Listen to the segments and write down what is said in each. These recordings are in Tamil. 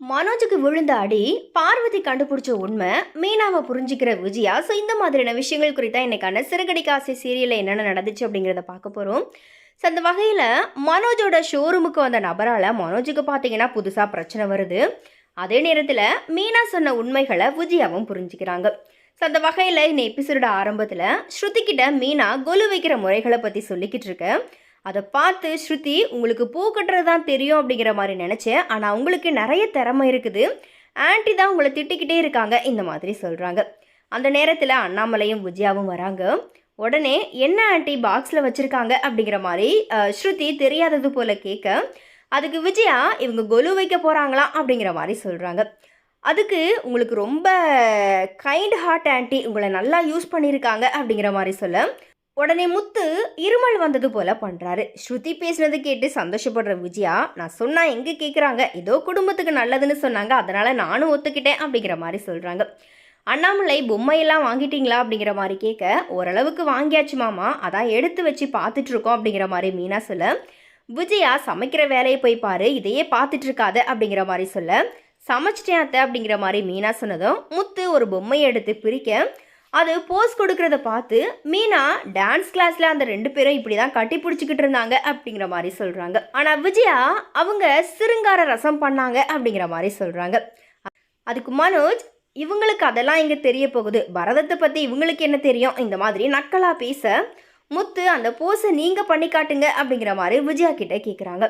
மனோஜுக்கு விழுந்த அடி பார்வதி கண்டுபிடிச்ச உண்மை மீனாவை புரிஞ்சுக்கிற விஜயா. ஸோ இந்த மாதிரியான விஷயங்கள் குறித்தா இன்னைக்கான சிறுகடிக்காசி காசை சீரியலில் என்னென்ன நடந்துச்சு அப்படிங்கிறத பார்க்க போகிறோம் ஸோ அந்த வகையில் மனோஜோட ஷோரூமுக்கு வந்த நபரால் மனோஜுக்கு பார்த்தீங்கன்னா புதுசாக பிரச்சனை வருது. அதே நேரத்தில் மீனா சொன்ன உண்மைகளை விஜயாவும் புரிஞ்சுக்கிறாங்க. ஸோ அந்த வகையில் இந்த எபிசோட ஆரம்பத்தில் ஸ்ருதிக்கிட்ட மீனா கொலு வைக்கிற முறைகளை பற்றி சொல்லிக்கிட்டு இருக்கேன் அதை பார்த்து ஸ்ருதி உங்களுக்கு பூ கட்டுறது தான் தெரியும் அப்படிங்கிற மாதிரி நினச்சேன். ஆனால் உங்களுக்கு நிறைய திறமை இருக்குது. ஆன்ட்டி தான் உங்களை திட்டிக்கிட்டே இருக்காங்க. இந்த மாதிரி சொல்கிறாங்க அந்த நேரத்தில் அண்ணாமலையும் விஜயாவும் வராங்க. உடனே என்ன ஆன்ட்டி பாக்ஸில் வச்சுருக்காங்க? அப்படிங்கிற மாதிரி ஸ்ருதி தெரியாதது போல் கேட்க அதுக்கு விஜயா இவங்க கொலு வைக்க போகிறாங்களாம் அப்படிங்கிற மாதிரி சொல்கிறாங்க அதுக்கு உங்களுக்கு ரொம்ப கைண்ட் ஹார்ட் ஆன்ட்டி. உங்களை நல்லா யூஸ் பண்ணியிருக்காங்க அப்படிங்கிற மாதிரி சொல்ல உடனே முத்து இருமல் வந்தது போல பண்றாரு. ஸ்ருதி பேசினது கேட்டு சந்தோஷப்படுற விஜயா நான் சொன்னா எங்க கேக்குறாங்க? ஏதோ குடும்பத்துக்கு நல்லதுன்னு சொன்னாங்க அதனால நானும் ஒத்துக்கிட்டேன் அப்படிங்கிற மாதிரி சொல்றாங்க. அண்ணாமலை பொம்மையெல்லாம் வாங்கிட்டீங்களா அப்படிங்கிற மாதிரி கேட்க ஓரளவுக்கு வாங்கியாச்சு மாமா அதான் எடுத்து வச்சு பார்த்துட்டு இருக்கோம் அப்படிங்கிற மாதிரி மீனா சொல்ல விஜயா சமைக்கிற வேலையை போய் பாரு இதையே பார்த்துட்டு இருக்காத அப்படிங்கிற மாதிரி சொல்ல சமைச்சிட்டேன் அத்தை அப்படிங்கிற மாதிரி மீனா சொன்னதும் முத்து ஒரு பொம்மையை எடுத்து பிரிக்க அது போஸ் கொடுக்கறத பார்த்து மீனா டான்ஸ் கிளாஸில் அந்த ரெண்டு பேரும் இப்படி தான் கட்டி பிடிச்சிக்கிட்டு இருந்தாங்க அப்படிங்கிற மாதிரி சொல்கிறாங்க ஆனால் விஜயா அவங்க சிருங்கார ரசம் பண்ணாங்க அப்படிங்கிற மாதிரி சொல்கிறாங்க அதுக்கு மனோஜ் இவங்களுக்கு அதெல்லாம் இங்கே தெரிய போகுது? பரதத்தை பற்றி இவங்களுக்கு என்ன தெரியும்? இந்த மாதிரி நக்கலா பேச முத்து அந்த போஸை நீங்கள் பண்ணி காட்டுங்க அப்படிங்கிற மாதிரி விஜயா கிட்டே கேட்குறாங்க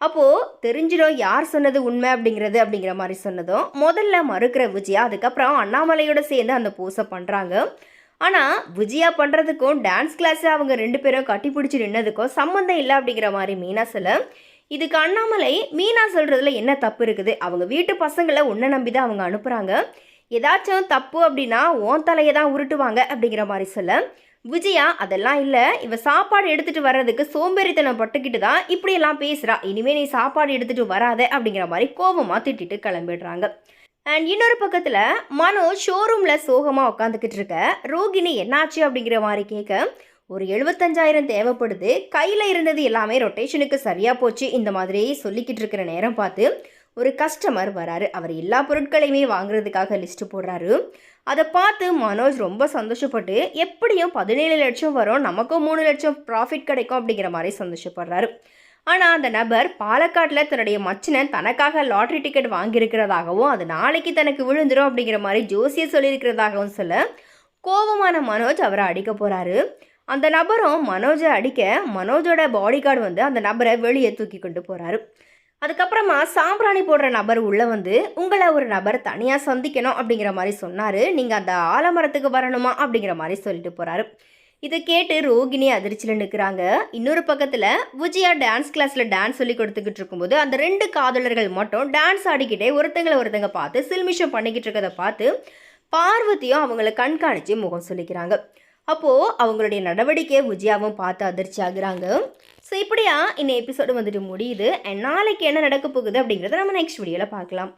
அப்போது தெரிஞ்சிடும் யார் சொன்னது உண்மை அப்படிங்கிறது அப்படிங்கிற மாதிரி சொன்னதும் முதல்ல மறுக்கிற விஜயா அதுக்கப்புறம் அண்ணாமலையோட சேர்ந்து அந்த போஸை பண்ணுறாங்க ஆனால் விஜயா பண்ணுறதுக்கும் டான்ஸ் கிளாஸ் அவங்க ரெண்டு பேரும் கட்டி பிடிச்சி நின்னதுக்கும் சம்மந்தம் இல்லை அப்படிங்கிற மாதிரி மீனா சொல்ல இதுக்கு அண்ணாமலை மீனா சொல்கிறதுல என்ன தப்பு இருக்குது? அவங்க வீட்டு பசங்களை உன்னை நம்பி தான் அவங்க அனுப்புகிறாங்க ஏதாச்சும் தப்பு அப்படின்னா ஓன் தலையை தான் உருட்டுவாங்க அப்படிங்கிற மாதிரி சொல்ல. விஜயா அதெல்லாம் இல்லை. இவ சாப்பாடு எடுத்துகிட்டு வர்றதுக்கு சோம்பேறித்தனம் பட்டுக்கிட்டு தான் இப்படியெல்லாம் பேசுகிறா இனிமேல் நீ சாப்பாடு எடுத்துகிட்டு வராத அப்படிங்கிற மாதிரி கோபமாக திட்டிட்டு கிளம்பிடுறாங்க. அண்ட் இன்னொரு பக்கத்தில் மனோ ஷோரூமில் சோகமாக உட்காந்துக்கிட்டு இருக்க. ரோகிணி என்னாச்சு அப்படிங்கிற மாதிரி கேட்க ஒரு எழுபத்தஞ்சாயிரம் தேவைப்படுது. கையில் இருந்தது எல்லாமே ரொட்டேஷனுக்கு சரியாக போச்சு. இந்த மாதிரி சொல்லிக்கிட்டு இருக்கிற நேரம் பார்த்து ஒரு கஸ்டமர் வராரு. அவர் எல்லா பொருட்களையுமே வாங்குறதுக்காக லிஸ்ட் போடுறாரு. அதை பார்த்து மனோஜ் ரொம்ப சந்தோஷப்பட்டு எப்படியும் பதினேழு லட்சம் வரும் நமக்கும் மூணு லட்சம் ப்ராஃபிட் கிடைக்கும் அப்படிங்கிற மாதிரி சந்தோஷப்படுறாரு. ஆனால் அந்த நபர் பாலக்காட்டில் தன்னுடைய மச்சினன் தனக்காக லாட்ரி டிக்கெட் வாங்கியிருக்கிறதாகவும் அது நாளைக்கு தனக்கு விழுந்துரும் அப்படிங்கிற மாதிரி ஜோசியை சொல்லியிருக்கிறதாகவும் சொல்ல கோபமான மனோஜ் அவரை அடிக்க போகிறாரு அந்த நபரும் மனோஜை அடிக்க மனோஜோட பாடி கார்டு வந்து அந்த நபரை வெளியே தூக்கி கொண்டு போகிறாரு அதுக்கப்புறமா சாம்பிராணி போடுற நபர் உள்ளே வந்து உங்களை ஒரு நபர் தனியாக சந்திக்கணும் அப்படிங்கிற மாதிரி சொன்னார். நீங்கள் அந்த ஆலமரத்துக்கு வரணுமா அப்படிங்கிற மாதிரி சொல்லிட்டு போகிறாரு இதை கேட்டு ரோகிணி அதிர்ச்சியில் நிற்கிறாங்க இன்னொரு பக்கத்தில் விஜயா டான்ஸ் கிளாஸில் டான்ஸ் சொல்லி கொடுத்துக்கிட்டு இருக்கும்போது அந்த ரெண்டு காதலர்கள் மட்டும் டான்ஸ் ஆடிக்கிட்டே ஒருத்தங்களை ஒருத்தங்க பார்த்து சில்மிஷம் பண்ணிக்கிட்டு இருக்கதை பார்த்து பார்வதியும் அவங்கள கண்காணித்து முகம் சொல்லிக்கிறாங்க. அப்போது அவங்களுடைய நடவடிக்கையை விஜயாவும் பார்த்து அதிர்ச்சி ஆகுறாங்க. ஸோ இப்படியா இந்த எபிசோடு வந்துட்டு முடியுது. And நாளைக்கு என்ன நடக்க போகுது அப்படிங்கிறத நம்ம நெக்ஸ்ட் வீடியோவில் பார்க்கலாம்.